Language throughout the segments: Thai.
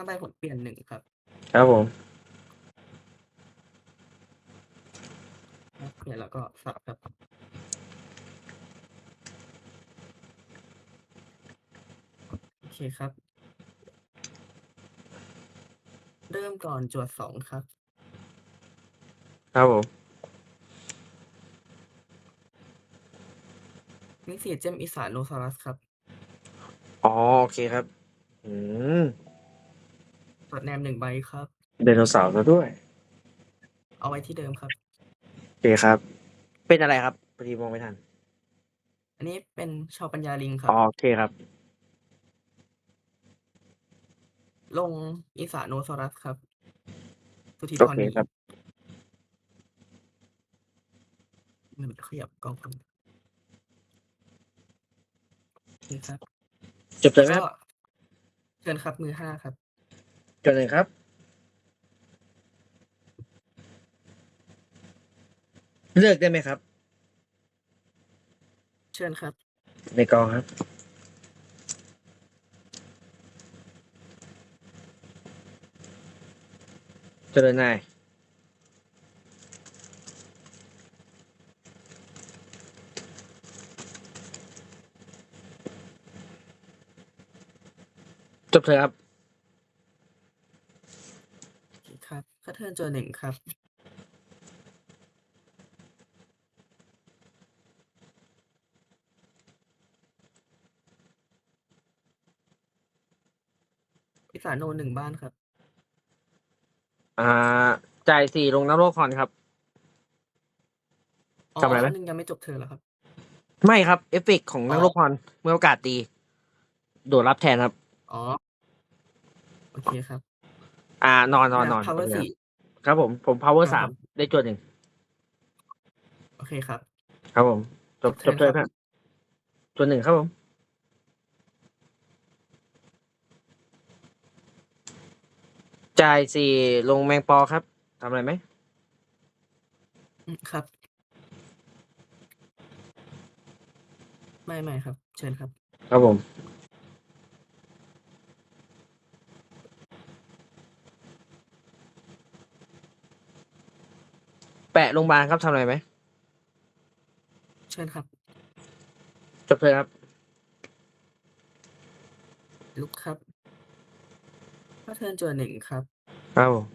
ถ้าใบผมเปลี่ยนหนึ่งครับ ครับผม เปลี่ยนแล้วก็สับครับ โอเคครับ เริ่มก่อนจวดสองครับ ครับผม นิสิตเจมอีสานโนซารัสครับ อ๋อ โอเคครับ อืม ตรวจแนมหนึ่งใบครับ ไดโนเสาร์ซะด้วยเอาไว้ที่เดิมครับ โอเคครับ เป็นอะไรครับพอดีมองไม่ทันอันนี้เป็นชาวปัญญาลิงครัอ๋บอโอเคครับ ลงอีสานโนซารัสครับ สุธีโอพรเคดีครับมันขยับกล้องครับโอเคครับจบเลยไหมครับ ก็เชิญครับมือห้าครับ จบเลยครับ เลือกได้ไหมครับ เชิญครับ ในกองครับ เจริญนายจบเถอะครับ โอเคครับก็เทิร์ นเจอหนึ่งครับ อีสานโนหนึ่งบ้านครับ อ่า จ่ายสี่ลงน้ำโลกคอนครับ อ๋อทำอะไรไหมหนึ่งยังไม่จบเทิร์นแล้วครับ ไม่ครับ เอฟเฟกต์ของอ๋อนักโลกคอนเมื่อโอกาสตีโดดรับแทนครับ อ๋อ โอเคครับอ่านอนนอนนอน พาวเวอร์สี่ ครับผม ผม power ครับสามผมได้จวดหนึ่งโอเคครับ ครับผม จบจจบบเทิเทิร์ร์นนครับจวดหนึ่งครับผมจ่ายสี่ลงแมงปอครับทำอะไรไหมอืมครับ ไม่ไม่ครับ เชิญครับ ครับผม ปะโรงพยาบาลครับทำอะไรไหมเชิญครับ จบเทิร์นครับ ลุกครับก็เทิร์นเจอหนึ่งครับ ครับผม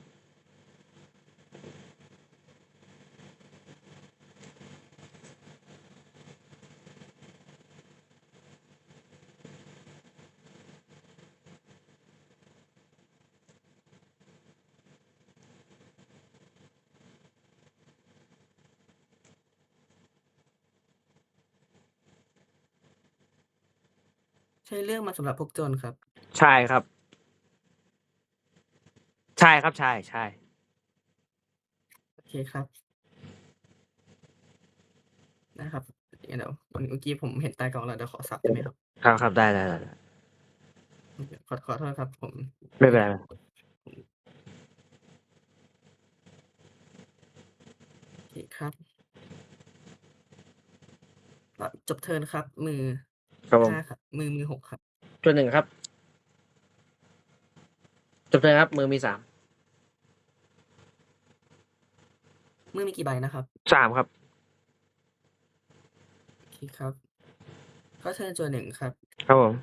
ใช้เรื่องมาสำหรับพวกโจรครับ ใช่ครับ ใช่ครับ ใช่ใช่ โอเคครับนะครับเดี๋ยวเมื่อกี้ผมเห็นใต้กล่องแล้วเดี๋ยวขอสับได้ไหมครับครับครับได้ได้ได้ได้ขอขอโทษครับ ผม ไม่เป็นไรโอเคครับก็จบเทิร์นครับ มือ ครับผมห้าครับ มือมือหกครับจวดหนึ่งครับ จบเทิร์นครับ มือมีสามมือมีกี่ใบนะครับสามครับ โอเคครับ ก็เทิร์นจอหนึ่งครับ ครับผม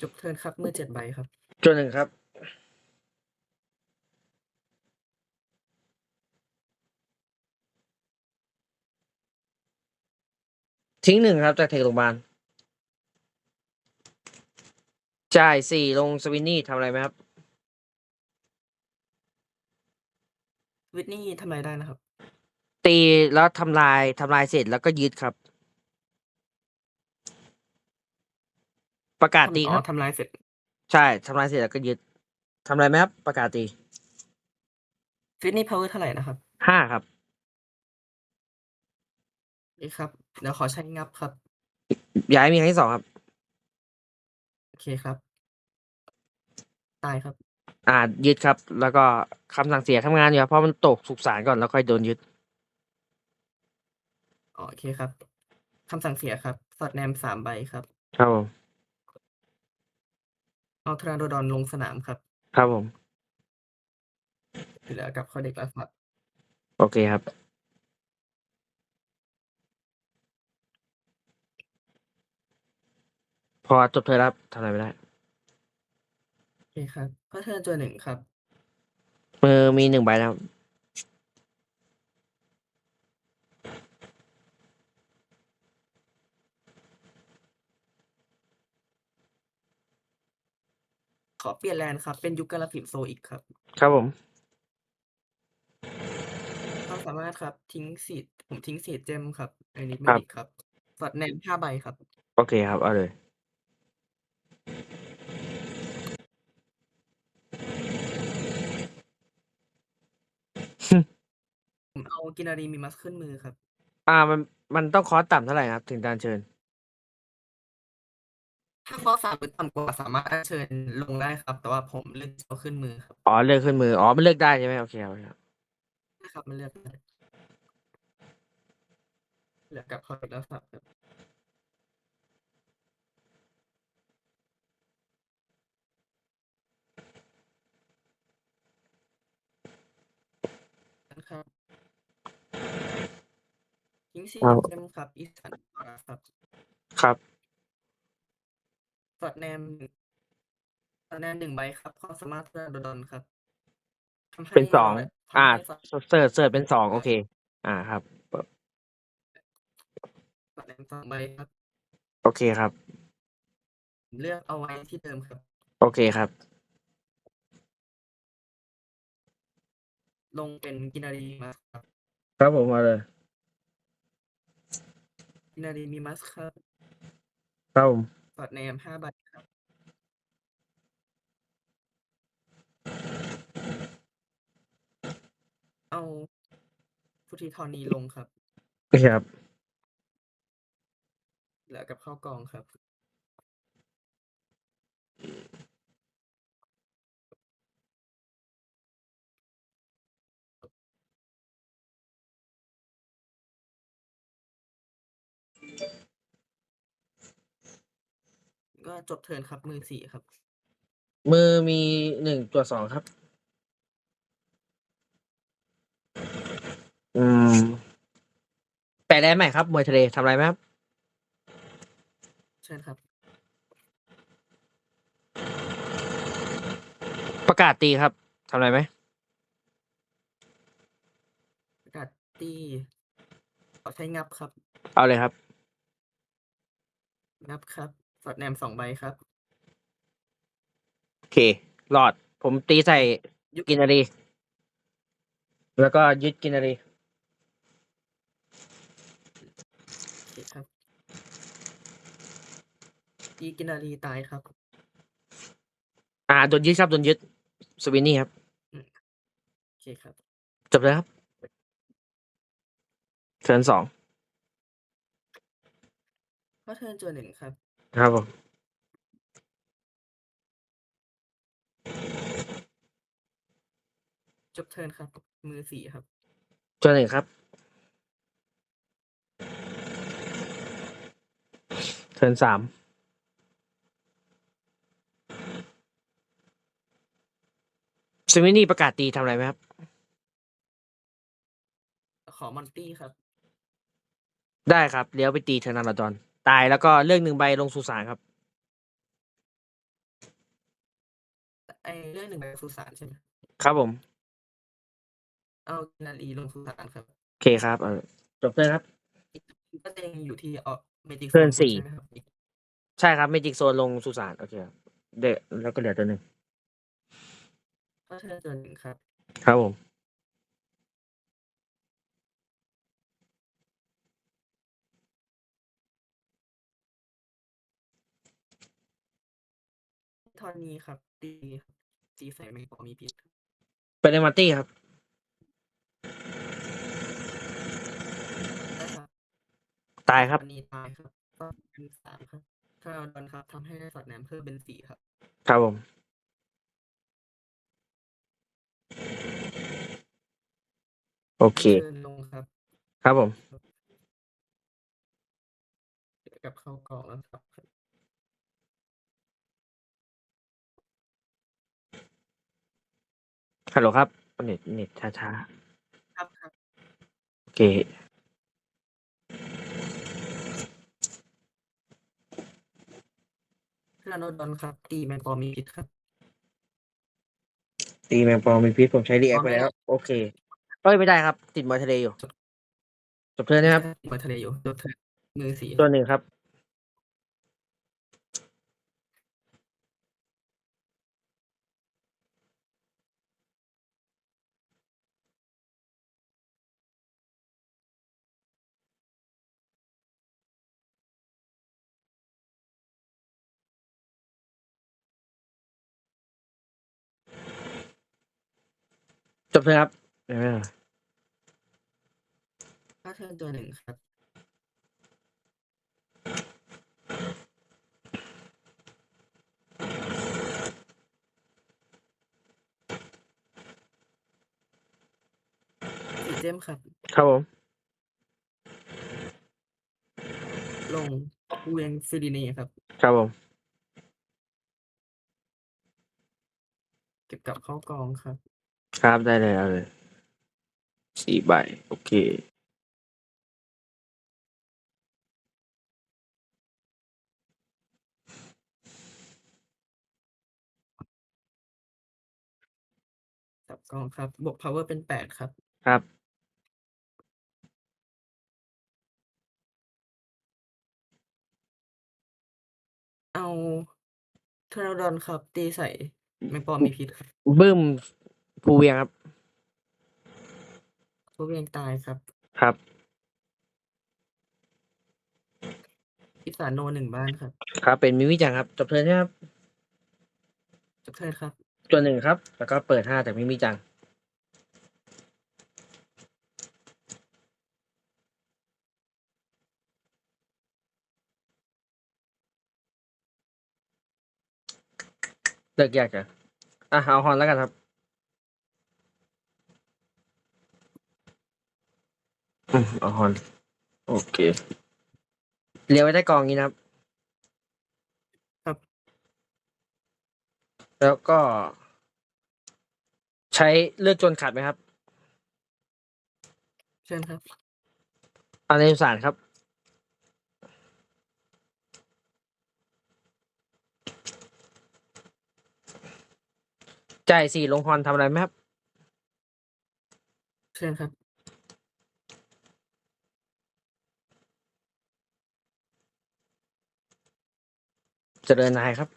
จบเทิร์นครับมือเจ็ดใบครับ จวดหนึ่งครับ ทิ้งหนึ่งครับ จากเทคโรงพยาบาลจ่ายสี่ลงสวินนี่ทำอะไรไหมครับ วิทนี่ทำอะไรได้นะครับ ตีแล้วทำลายทำลายเสร็จแล้วก็ยึดครับ ประกาศตีอ๋คอรับทำลายเสร็จ ใช่ทำลายเสร็จแล้วก็ยึดทำอะไรไหมครับประกาศตีวิทนี่พาวเวอร์เท่าไหร่นะครับห้าครับ นี่ครับ เดี๋ยวขอใช้งับครับ ย้ายมีครั้งที่สองครับ โอเคครับ ตายครับ อ่า ยึดครับ แล้วก็คำสั่งเสียทำงานอยู่ครับเพราะมันตกสุกสารก่อนแล้วค่อยโดนยึด อ๋อโอเคครับคำสั่งเสียครับ สอดแนมสามใบครับ ครับผม เอาทราโดดอนลงสนามครับ ครับผม ที่เหลือกับข้อเด็กและสัตว์โอเคครับ พอจบเธอรับทำอะไรไม่ได้ โอเคครับ ก็เทิร์นตัวหนึ่งครับ มือมีหนึ่งใบแล้ว ขอเปลี่ยนแลนด์ครับ เป็นยุคกาลสินโซอีกครับ ครับผมความสามารถครับ ทิ้งสีดผมทิ้งสีดเจมครับ อันนี้คไม่รับดิดครับ สอดแนมห้าใบครับ โอเคครับ เอาเลย ผมเอากินารีมีมัสขึ้นมือครับ อ่ามันมันต้องคอสต่ำเท่าไหร่ครับ ถึงการเชิญ ถ้าข้อสามหรือต่ำกว่าสามารถอัญเชิญลงได้ครับ แต่ว่าผมเลือกเอาขึ้นมือครับอ๋อเลือกขึ้นมืออ๋อมันเลือกได้ใช่ไหมโอเคครับนะครับมันเลือกได้เหลือกับข้อเด็กและสัตว์ครับนะครับทิ้งสีครับเจมครับอีสานครับ ครับ สอดแนมสอดแนมหนึ่งใบครับความสามารถเพื่อโดดอนครับทำให้เป็นสองทำอ่าให้สอดเสิร์ชเสิร์ชเป็นสองโอเค อ่าครับสอดแนมสองใบครับ โอเคครับ เลือกเอาไว้ที่เดิมครับ โอเคครับ ลงเป็นกินารีมัสครับ ครับผมมาเลย กินารีมีมัสครับครับผม สอดแนมห้าใบครับ เอาพุทธิธรณีลงครับ โอเคครับ เหลือกับข้าวกองครับ ก็จบเทิร์นครับมือสี่ครับ มือมีหนึ่งตัวสองครับ อืมแปะได้ไหมครับมวยทะเลทำอะไรไหมครับ เชิญครับ ประกาศตีครับทำอะไรไหมประกาศตีขอใช้งับครับ เอาเลยครับ งับครับส อดแนมสองใบครับ โอเคหลอด ผมตีใส่ยุคกินนารีแล้วก็ยึดกินนารีโอเคครับอีกินารีตายครับ อ่าโดนยึดครับโดนยึดสวินนี่ครับโอเคครับ จบเลยครับเทิร์นสองก็เทิร์นจัวหนึ่งครับ ครับผม จบเทิร์นครับ มือสี่ครับ ตัวหนึ่งครับ เทิร์นสามสวินนี่ประกาศตีทำอะไรไหมครับ ขอมอนตี้ครับ ได้ครับ เลี้ยวไปตีเทอร์นาราดอน ตายแล้วก็เลือกหนึ่งใบลงสุสานครับไอเรื่องหนึ่งใบสุสานใช่ไหมครับผม เอากินารีลงสุสานครับโอเคครับเอาจบเลยครับ ก็จะยังอยู่ที่ออเมจิกเทิร์นสี่ใช่ไหมครับใช่ครับเมจิกโซนลงสุสานโอเคครับเด็กแล้วก็เหลือตัวหนึ่งก็เทิร์นจัวหนึ่งครับ ครับผม ทอนนี้ครับตีครับตีใส่ไม่พอมีพิษครับเป็นเอมาตี้ครับ ได้ครับตายครับ อันนี้ตายครับก็เป็นสามครับถ้าเราโดนครับทำให้ได้สอดแนมเพิ่มเป็นสี่ครับ ครับผม โอเค เชิญลงครับ ครับผม กลับเข้ากล่องแล้วครับ ฮัลโหลครับ เน็ตเน็ตช้าช้าครับครับๆ โอเคพลานดอนครับตีแมงปอมีพิษครับ ตีแมงปอมีพิษผมใช้รีแอคอ๋อไปไม่แล้วได้โอเคเอ้ยไม่ได้ครับ ติดมอยทะเลอยู่ จบเทิร์นนะครับ มาทะเลอยู่ยกเธอมือสีตัวหนึ่งครับ บเทิร์นครับเออถ้าเทิร์นตัวหนึ่งครับ สีเจมครับ ครับผม ลงเวียงซิลินีครับ ครับผม เก็บกลับเข้ากองครับ ครับ ได้เลย เอาเลย สี่ใบ โอเคกลับกองครับ บวก power เป็นแปดครับ ครับ เอาเทอร์ดอนครับ ตีใส่แมงปอมีพิษครับ บึ้ม ภูเวียงครับตัวเวียงตายครับครับพิสาโนหนึ่งบ้านครับครับ เป็นมิวิจังครับ จบเทิร์นนะครับจบเทิร์นครับตัวหนึ่งครับ แล้วก็เปิดห้าแต่มิมิจัง เลิกยากจ้ะอะเอาฮอนแล้วกันครับ อืมเอาฮอนโอเคเลี้ยวไว้ใต้กองนี้นะครับ ครับ แล้วก็ ใช้เลือกจนขัดไหมครับ เชิญครับอาในสารครับ จ่ายสี่ลงฮอนทำอะไรไหมครับ เชิญครับ เจริญนายครับ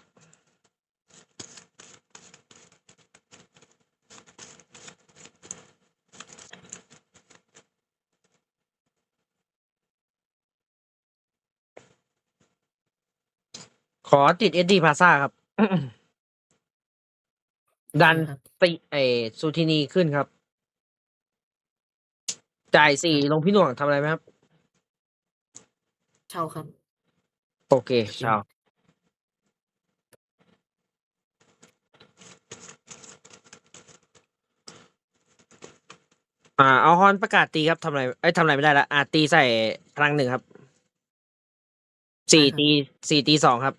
ขอติดเอ็ดดี้พาซ่าครับ ดันครับติไอซูทินีขึ้นครับ จ่ายสี่ลงพี่หน่วงทำอะไรไหมครับ เช่าครับ โอเคชาว อ่าเอาฮอนประกาศตีครับทำอะไรเอ้ยทำอะไรไม่ได้ละอ่าตีใส่พลังหนึ่งครับสี่ได้ครับตีสี่ตีสองครับ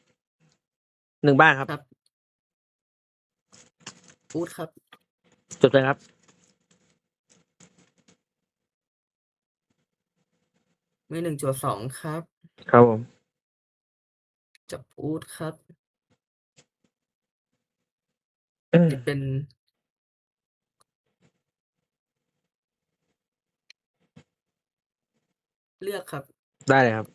หนึ่งบ้านครับครับ อูดครับ จบเลยครับ มือหนึ่งจัวสองครับ ครับผมจับอูดครับอืมจะเป็น เลือกครับ ได้เลยครับ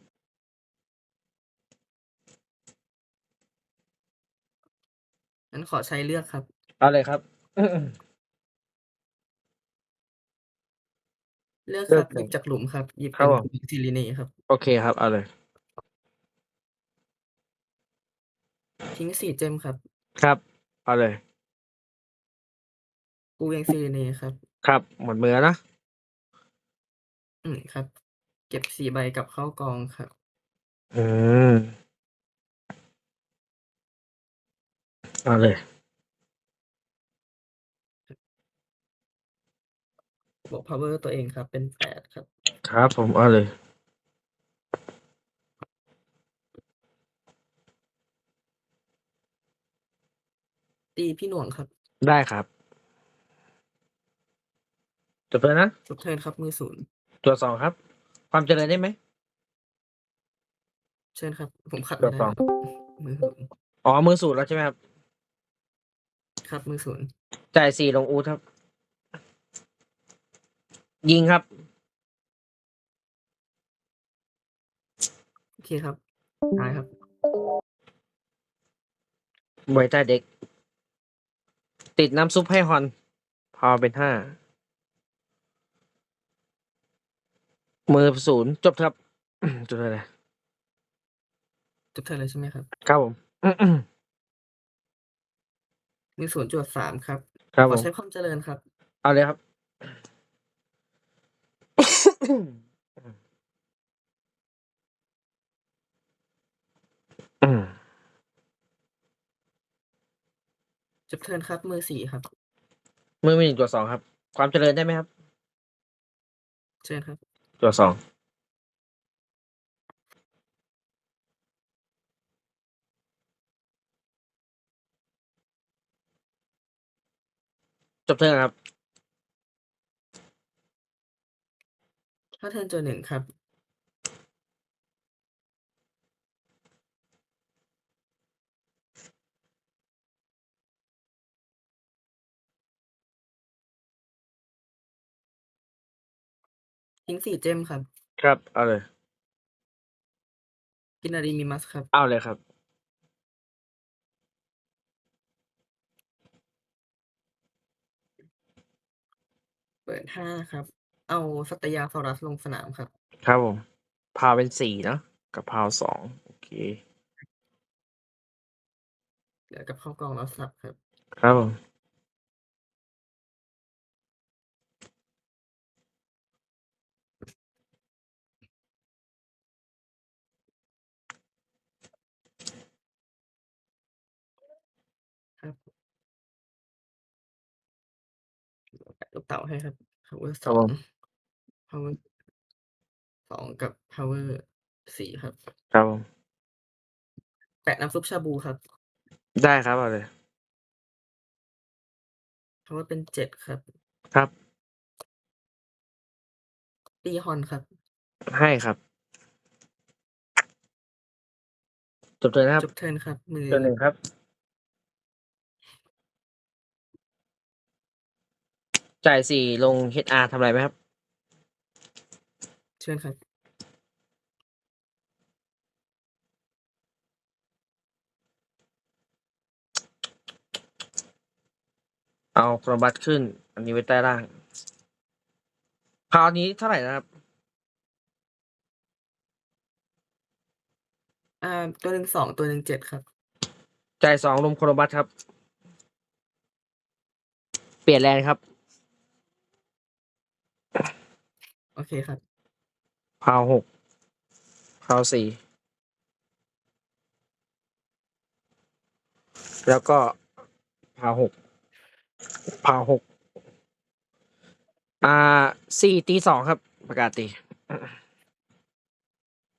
งั้นขอใช้เลือกครับ เอาเลยครับ เลือกเลืคอรักบหยิบจากหลุมครับ หยิบครัเป็บนผม ซิลินีครับ โอเคครับ เอาเลย ทิ้งสี่เจมครับ ครับ เอาเลย กูเวียงซิลินีครับ ครับ หมดมือแล้วนะ อืมครับ เก็บสี่ใบกลับเข้ากองครับ อืมเอาเลย บวก power ตัวเองครับ เป็นแปดครับ ครับผมเอาเลย ตีพี่หน่วงครับ ได้ครับ จบเลยนะ จบเทิร์นครับมือศูนย์ ตัวสองครับ ความเจริญได้ไหมเชิญครับ ผมขัดจไม่บได้สองครับมือศูนย์อ๋อมือสูตรแล้วใช่ไหมครับครับ มือศูนย์จ่ายสี่ลงอูทครับ ยิงครับ โอเคครับตายครับมวยใต้เด็ก ติดน้ำซุปให้ฮอน พอเป็นห้า มือศูนย์จบครับ จบเลยนะจบเทิร์นเลยใช่ไหมครับ ครับผมมือศูนย์จวดสามครับครับขผอมใช้ความเจริญครับ เอาเลยครับ อืมจบเทิร์นครับ มือสี่ครับ มือมีหนึ่งตัวสองครับ ความเจริญได้ไหมครับ เชิญครับ ตัวสองจบเทิร์นครับ ถ้าเทิร์นจวดหนึ่งครับ ทิ้งสี่เจมครับ ครับ เอาเลย กินารีมีมัสครับ เอาเลยครับ เปิดห้าครับ เอาสัตยาฟอรัสลงสนามครับ ครับผม พาวเป็นสี่เนอะกับพาวสองโอเค เหลือกับเข้ากองแล้วสับครับ ครับผม ครับแปะลูก เต่าให้ครับ power คสรับอผง ม power สองกับ power สี่ครับ ครับผม แปะน้ำซุปชาบูครับ ได้ครับ เอาเลย power เป็นเจ็ดครับ ครับ ตีฮอนครับ ให้ครับ จบเทิร์นนะครับจบเทิร์นครับ มือ ตัวหนึ่งครับ จ่ายสี่ลง HR ทำอะไรไหมครับ เชิญครับ เอาโครบัตขึ้น อันนี้ไว้ใต้ล่าง คราวนี้เท่าไหร่นะครับ อ่า ตัวหนึ่งสองตัวหนึ่งเจ็ดครับ จ่ายสองลมโครบัตครับ เปลี่ยนแลนด์ครับ โอเคครับ พาวหกพาวสี่แล้วก็พาวหกพาวหกอ่าสี่ตีสองครับ ประกาศตี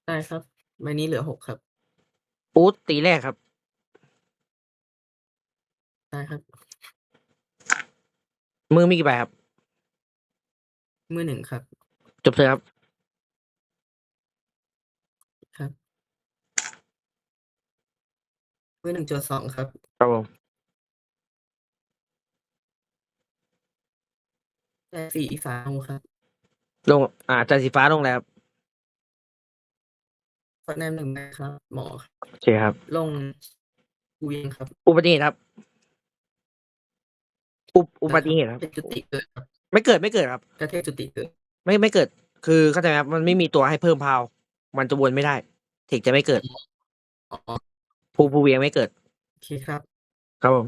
ได้ครับใบนี้เหลือหกครับ อูดตีแรกครับ ได้ครับ มือมีกี่ใบครับ มือหนึ่งครับ จบเถอะครับ ครับมือหนึ่งจวดสองครับ ครับผมได้สี่อีฟ้าโนครับลงอ่าจ่ายสีฟ้าลงแล้วครับฟอดแนมหนึ่งนะครับ หมอครับโอเคครับ ลงกูเองครับอุบัติเหตุครับ อุบอุบัติเหตุครับ เป็นจุติเกิดครับ ไม่เกิดไม่เกิดครับ กระเทศจุติเกิด ไม่ไม่เกิด คือเข้าใจไหมครับมันไม่มีตัวให้เพิ่มพาว มันจะวนไม่ได้เทคจะไม่เกิดอ๋อภูภูเวียงไม่เกิด โอเคครับครับผม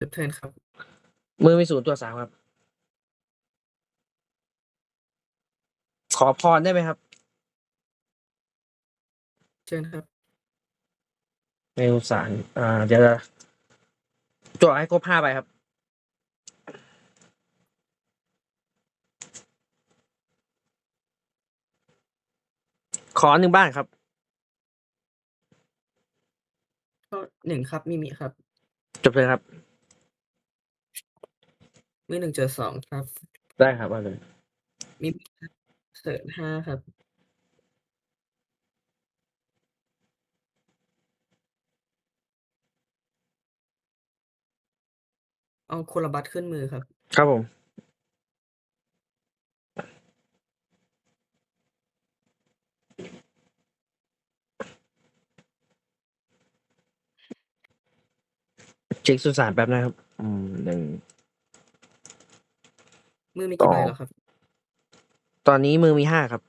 จบเทิร์นครับ มือมีศูนย์ตัวสามครับ ขอพรได้ไหมครับ เชิญครับ เมลสารอ่าเดี๋ยวจะจั่วให้ครบห้าใบครับ อหนึ่งบ้านครับก็หนึ่งครับมีมิครับ จบเลยครับ มือหนึ่งเจอสองครับ ได้ครับเอาเลยมีมิครับเสิร์ชห้าครับ เอาโคลบัตขึ้นมือครับ ครับผม เช็คสุสานแป๊บนะครับ อืมหนึ่ง มือมีกี่ใบต่อแล้วครับ ตอนนี้มือมีห้าครับ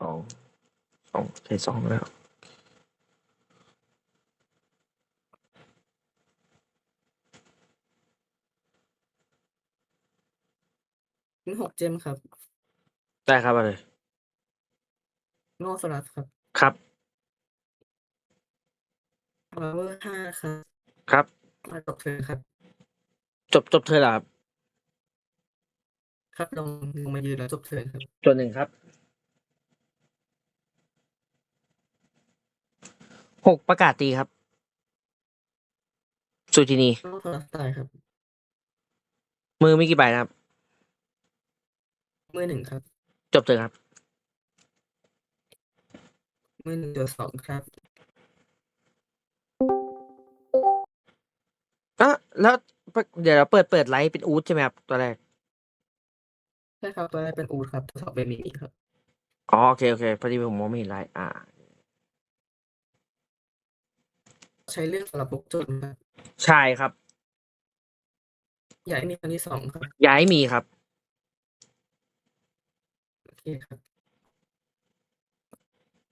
สองสองใช้สองแล้ว มีหกเจมครับได้ครับเอาเลยโนสลัสครับครับ พาวเวอร์ห้าครับ ครับ มาตกเธอครับ จบจบเธอแล้วครับครับลงลงมายืนแล้วจบเธอครับตัวหนึ่งครับหกประกาศตีครับ สุจินีโนสลัสตายครับมือไม่กี่ใบนะครับ มือหนึ่งครับ จบเธอครับ มือหนึ่งเจอสองครับ แล้วเดี๋ยวเราเปิดเปิดไลฟ์เป็นอูดใช่ไหมครับตัวแรกใช่ครับตัวแรกเป็นอูดครับตัวสองเป็นมิมิครับอ๋อโอเคโอเคพอดีผมมองไม่เห็นไลฟ์อ่า ใช้เรื่องสำหรับบุกจุดครับใช่ครับ อย่าให้มีครั้งที่สองครับย้ายมีครับ โอเคครับ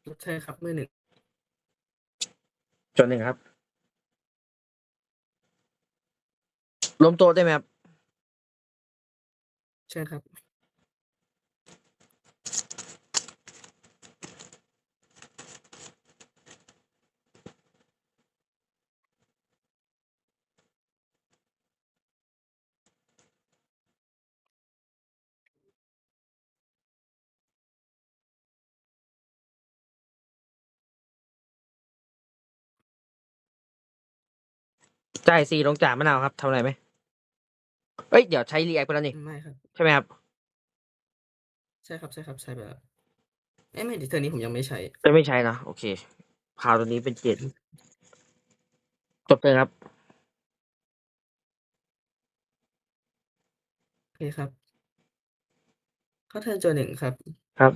จบเธอครับมือหนึ่งจนหนึ่งครับ ล้มโต๊ะได้ไหมครับเชิญครับ จ่ายสี่ลงจ่ามะนาวครับทำอะไรไหม เอ้ย เดี๋ยวใช้รีแอคไปแล้วนี่ ไม่ครับ ใช่ไหมครับ ใช่ครับใช่ครับใช่ไปแล้วเอ้ยไม่ดิเทอร์นี้ผมยังไม่ใช้ไม่ไม่ใช้นะ โอเค พาวตัวนี้เป็นเจ็ดจบเลยครับ โอเคครับ เข้าเทิร์นจอหนึ่งครับ ครับ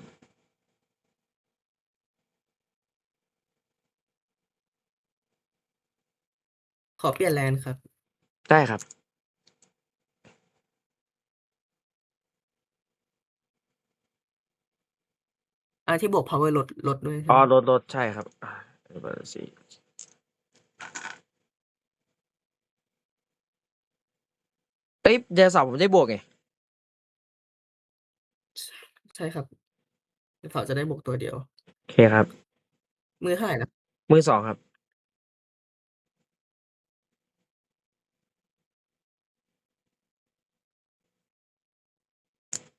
ขอเปลี่ยนแลนด์ครับ ได้ครับ อ่าที่บวก power ลดลดด้วยใช่ไหมอ๋อลดลดใช่ครับอ่าเบอร์สี่เอ้ยเดือนสองผมได้บวกไงใช่ครับเสาร์จะได้บวกตัวเดียว โอเคครับ มือเท่าไหร่นะมือสองครับ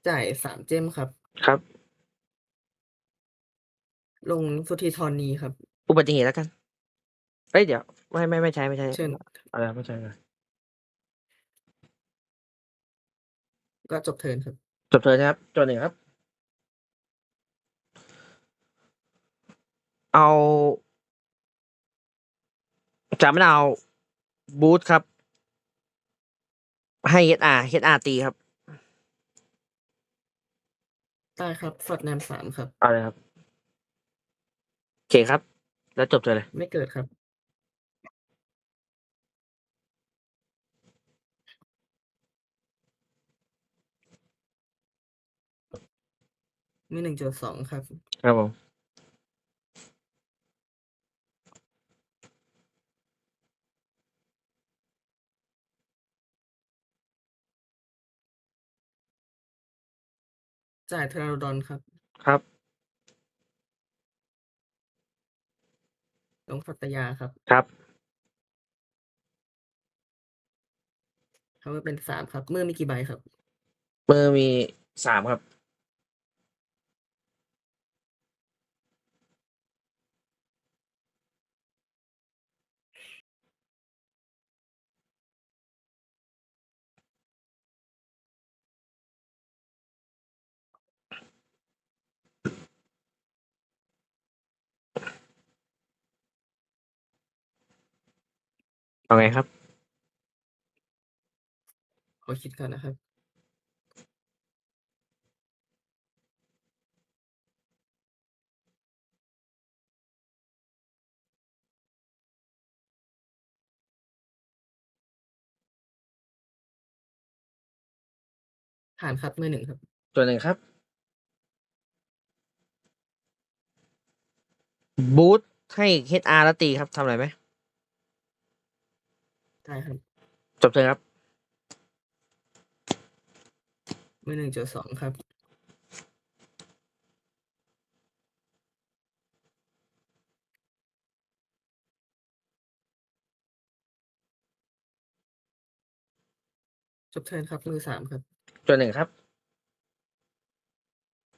จ่ายสามเจมครับ ครับ ลงสุธีทรณีครับ อุบัติเหตุแล้วกัน เอ้ยเดี๋ยว ไม่ไม่ไม่ใช่ไม่ใช่เชิญอะไรไม่ใช่เลยก็จบเทิร์นครับ จบเลยนะครับตัวหนึ่งครับ เอาจามะนาวบูทครับ ให้เฮดอาร์เฮดอาร์ตีครับ ได้ครับฟอดแนมสามครับเอาเลยครับโอ เคครับ แล้วจบเลย ไม่เกิดครับ มีหนึ่งจุดสองครับ ครับผม จ่ายเทราโดอนครับ ครับ ลงสัตยาครับครับ เขาเป็นสามครับมือมีกี่ใบครับ มือมีสามครับ เอาไงครับ ขอคิดก่อนนะครับ ผ่านครับมือหนึ่งครับ ตัวหนึ่งครับ บูทให้ HR แล้วตีครับทำอะไรไหม ได้ครับ จบเถอะครับ มือหนึ่งเจอสองครับ จบเทิร์นครับ มือสามครับตัวหนึ่งครับ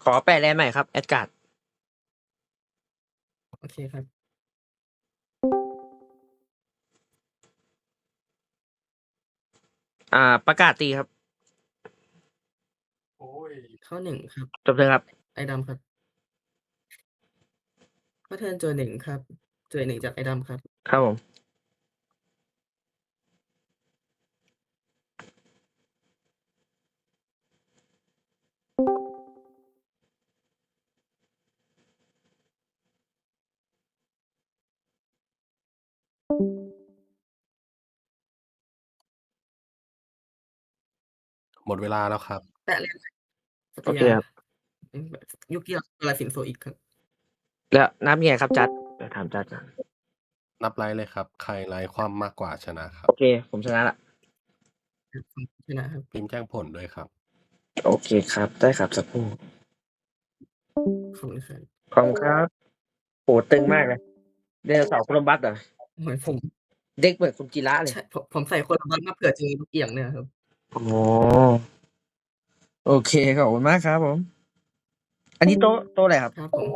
ขอแปะแลนด์ใหม่ครับ แอดการ์ด โอเคครับ อ่า ประกาศตีครับเข้าหนึ่งครับ จบเถอะครับ ไอดำครับก็เทิร์นเจอหนึ่งครับเจอหนึ่งจากไอดำครับ ครับผม หมดเวลาแล้วครับ แปะเลยสโอติเคยาครับ ยุกิลาสินโซอีกครับแล้วนับยังไงครับจัดเดี๋ยวถามจัดก่อนนับไลฟ์เลยครับ ใครไลฟ์ความมากกว่าชนะครับโอเค ผมชนะละ ชนะครับ พิมพ์แจ้งผลด้วยครับ โอเคครับ ได้ครับสักครู่ขอบคุณครับขอบคุณครับโหตึงมากเลยเดนเสาร์โคลัมบัสเหรอเหมือนผมเด็กเหมือนคุณกีระเลย ใช่ผมผมใส่คนละบอลมาเผื่อเจอลูกเอียงเนี่ยครับ โอ้โอเค ขอบคุณมากครับผม อันนี้โต๊ะโต๊ะอะไรครับ ครับผม